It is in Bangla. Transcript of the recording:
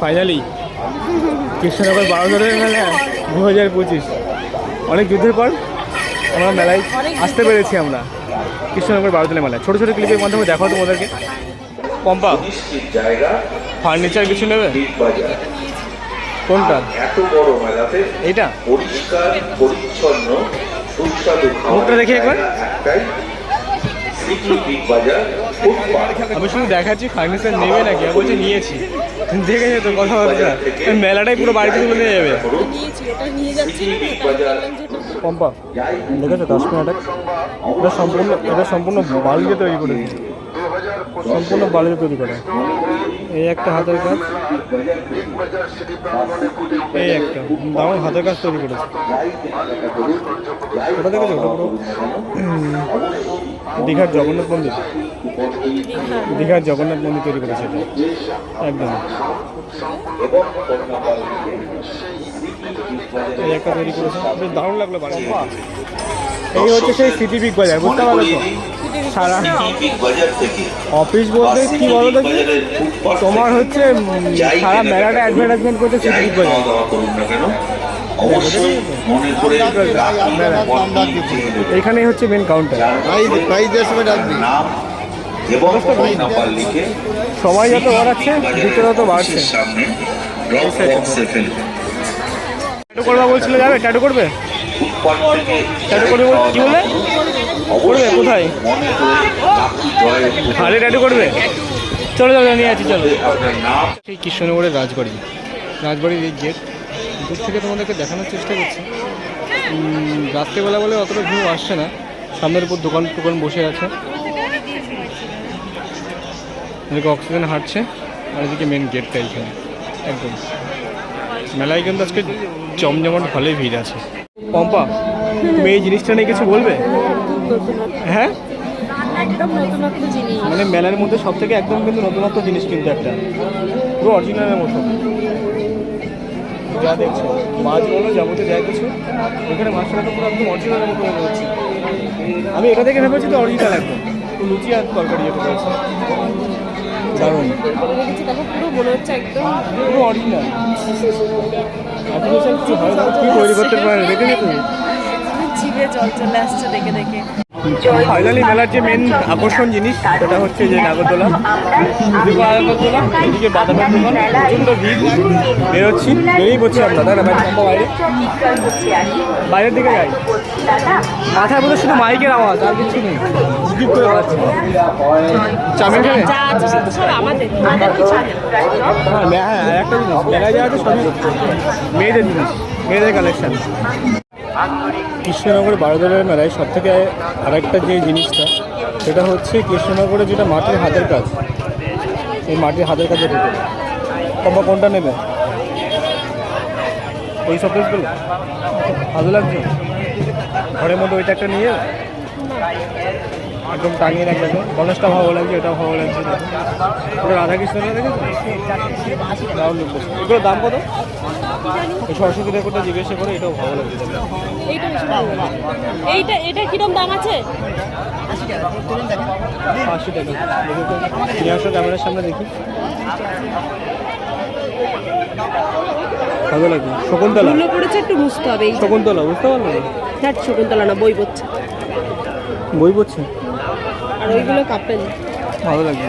ফাইনালি কৃষ্ণনগর বারোদরের মেলা দু হাজার পঁচিশ। অনেক যুদ্ধের পর আমরা মেলায় আসতে পেরেছি আমরা। কৃষ্ণনগর বারোদলের মেলায়। ছোটো ছোটো ক্লিপের মাধ্যমে দেখাও তোমাদেরকে। পম্পা ফার্নিচার কিছু নেবে? কোনটা? এত বড় মেলাতে এইটা? পরিষ্কার পরিচ্ছন্ন সুস্বাদু মুখটা দেখি একবার। একটাই আমি শুধু দেখাচ্ছি ফার্নিচার নেবে নাকি? আমি বলছি নিয়েছি। দেখে তো কথা বলছে মেলাটাই পুরো বাড়িতে তুলে নিয়ে যাবে। পম্পা দেখেছ কাশ্মীর এটা সম্পূর্ণ এটা সম্পূর্ণ বাড়িতে তৈরি করেছে। সম্পূর্ণ বালিতে তৈরি করা। এই একটা হাতের কাজ। এই একটা। দারুণ হাতের কাজ তৈরি করেছে। দীঘার জগন্নাথ মন্দির। দীঘার জগন্নাথ মন্দির তৈরি করেছে একদম। এই একটা তৈরি করেছে। দারুণ লাগল বাড়ি এই হচ্ছে সেই সিটি বিগ বাজার, বুঝতে পারল সারা অফিস বলতে কি বলো দেখি তোমার হচ্ছে। সারা মেলাটা অ্যাডভার্টাইজমেন্ট করছে সিটি বাজার। খাওয়া দাওয়া করুন না কেন অবশ্যই মনে করে মেলা। হচ্ছে মেন কাউন্টার সময় যত বাড়াচ্ছে ভিতরে তত বাড়ছে। সামনে ড্রপ ট্যাটু করবা বলছিল যাবে? ট্যাটু করবে? ট্যাটু করবে কি বলে করবে কোথায়? লাকি ট্যাটু করবে? চলো চলো নিয়ে আছি চলো। সেই কৃষ্ণনগরের রাজবাড়ি। রাজবাড়ির এই গেট দূর থেকে তোমাদেরকে দেখানোর চেষ্টা করছি। রাত্রেবেলা বলে অতটা ভিউ আসছে না। সামনের উপর দোকান টোকান বসে আছে। এদিকে অক্সিজেন হাঁটছে আর এদিকে মেন গেটটা এইখানে। একদম। মেলায় কিন্তু আজকে জমজমাট ভালোই ভিড় আছে। পম্পা তুমি এই জিনিসটা নিয়ে কিছু বলবে? হ্যাঁ? মানে মেলার মধ্যে সব থেকে একদম কিন্তু নতুনত্ব জিনিস কিন্তু একটা। পুরো অরিজিনালের মতো। যা দেখছ মাছ বলো যাবতীয় যা কিছু এখানে মাছটা তো পুরো একদম অরিজিনালের মতো মনে হচ্ছে। আমি এটা দেখে ভেবেছি তো অরিজিনাল একদম। তো লুচি আর তরকারি যেটা রয়েছে দারুণ। পুরো মনে হচ্ছে একদম পুরো অরিজিনাল আর্টিফিশিয়াল কিছু হয় কি তৈরি করতে পারে দেখে নি তুমি জল চলে আসছে দেখে দেখে। ফাইনালি মেলার যে মেন আকর্ষণ জিনিস সেটা হচ্ছে যে নাগরদোলা। এদিকে নাগরদোলা এদিকে বাদামের দোকান প্রচণ্ড ভিড়। বেরোচ্ছি বেরিয়ে পড়ছি আমরা। সম্ভব বাইরে। বাইরের দিকে যাই। মাথায় বোধহয় শুধু মাইকের আওয়াজ আর কিছু নেই। স্কিপ করে পাচ্ছি চাউমিন খাবে। হ্যাঁ হ্যাঁ একটা জিনিস। মেলায় যা আছে সবই মেয়েদের জিনিস মেয়েদের কালেকশন কৃষ্ণনগর বারোদলের মেলায় সব থেকে আরেকটা যে জিনিসটা, সেটা হচ্ছে কৃষ্ণনগরে যেটা মাটির হাতের কাজ, এই মাটির হাতের কাজের ভিতরে তোমরা কোনটা নেবে? ওই সব ড্রেসগুলো ভালো লাগছে? ঘরের মধ্যে ওইটা একটা নিয়ে? একদম টাঙিয়ে রাখবে তো। গণেশটা ভালো লাগছে এটাও ভালো লাগছে ওটা রাধাকৃষ্ণটা দেখেছ। এগুলোর দাম কত? সরস্বতী ঠাকুরটা জিজ্ঞাসা করে এটাও ভালো লাগছে। এইটা এটা কিরম দাম আছে? আশি টাকা। দেখি। নিয়ে আসো ক্যামেরার সামনে দেখি। ভালো শকুন্তলা। মূল্য পড়েছে একটু বুঝতে হবে এই শকুন্তলা বুঝতে পারল? দেখ শকুন্তলা না বই পড়ছে। বই পড়ছে? ওইগুলো কাপেল। ভালো লাগছে